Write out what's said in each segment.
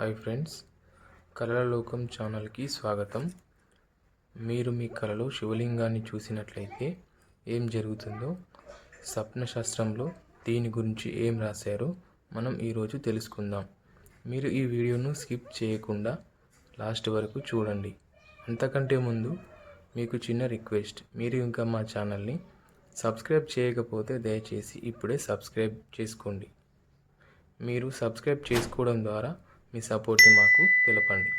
Hi friends కళల లోకం ఛానల్కి స్వాగతం. మీరు మీ కళలో శివలింగాన్ని చూసినట్లయితే ఏం జరుగుతుందో స్వప్న శాస్త్రంలో దీని గురించి ఏం రాశారో మనం ఈరోజు తెలుసుకుందాం. మీరు ఈ వీడియోను స్కిప్ చేయకుండా లాస్ట్ వరకు చూడండి. అంతకంటే ముందు మీకు చిన్న రిక్వెస్ట్ మీరు ఇంకా మా ఛానల్ని సబ్స్క్రైబ్ చేయకపోతే దయచేసి ఇప్పుడే సబ్స్క్రైబ్ చేసుకోండి. మీరు సబ్స్క్రైబ్ చేసుకోవడం ద్వారా మీ సపోర్ట్ని మాకు తెలపండి.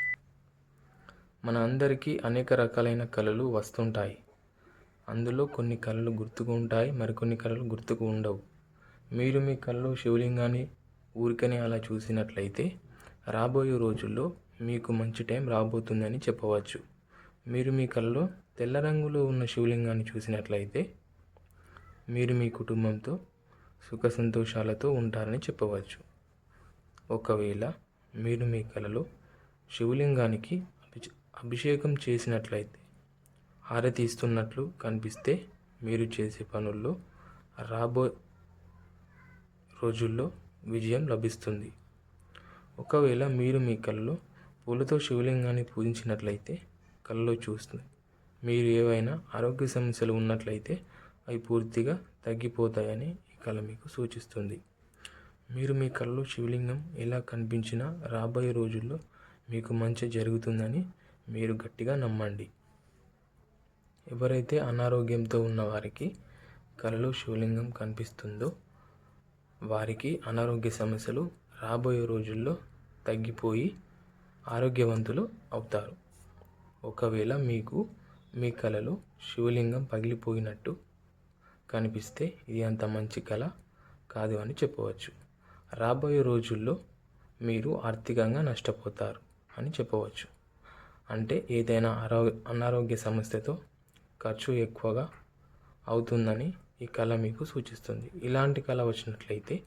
మన అందరికీ అనేక రకాలైన కళలు వస్తుంటాయి. అందులో కొన్ని కళలు గుర్తుకు ఉంటాయి మరికొన్ని కళలు గుర్తుకు ఉండవు. మీరు మీ కళలో శివలింగాన్ని ఊరికనే అలా చూసినట్లయితే రాబోయే రోజుల్లో మీకు మంచి టైం రాబోతుందని చెప్పవచ్చు. మీరు మీ కళలో తెల్ల రంగులో ఉన్న శివలింగాన్ని చూసినట్లయితే మీరు మీ కుటుంబంతో సుఖ సంతోషాలతో ఉంటారని చెప్పవచ్చు. ఒకవేళ మీరు మీ కలలో శివలింగానికి అభిషే- అభిషేకం చేసినట్లయితే హారతి ఇస్తున్నట్లు కనిపిస్తే మీరు చేసే పనుల్లో రాబో రోజుల్లో విజయం లభిస్తుంది. ఒకవేళ మీరు మీ కలలో పూలతో శివలింగాన్ని పూజించినట్లయితే కళ్ళలో చూస్తుంది మీరు ఏవైనా ఆరోగ్య సమస్యలు ఉన్నట్లయితే అవి పూర్తిగా తగ్గిపోతాయని ఈ కళ మీకు సూచిస్తుంది. మీరు మీ కళలో శివలింగం ఎలా కనిపించినా రాబోయే రోజుల్లో మీకు మంచి జరుగుతుందని మీరు గట్టిగా నమ్మండి. ఎవరైతే అనారోగ్యంతో ఉన్న వారికి శివలింగం కనిపిస్తుందో వారికి అనారోగ్య సమస్యలు రాబోయే రోజుల్లో తగ్గిపోయి ఆరోగ్యవంతులు అవుతారు. ఒకవేళ మీకు మీ కళలో శివలింగం పగిలిపోయినట్టు కనిపిస్తే ఇది అంత మంచి కళ కాదు అని చెప్పవచ్చు. రాబోయే రోజుల్లో మీరు ఆర్థికంగా నష్టపోతారు అని చెప్పవచ్చు. అంటే ఏదైనా ఆరోగ్య అనారోగ్య సమస్యతో ఖర్చు ఎక్కువగా అవుతుందని ఈ కళ మీకు సూచిస్తుంది. ఇలాంటి కళ వచ్చినట్లయితే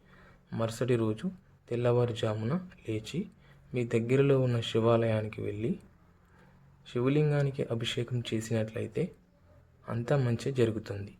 మరుసటి రోజు తెల్లవారుజామున లేచి మీ దగ్గరలో ఉన్న శివాలయానికి వెళ్ళి శివలింగానికి అభిషేకం చేసినట్లయితే అంతా మంచి జరుగుతుంది.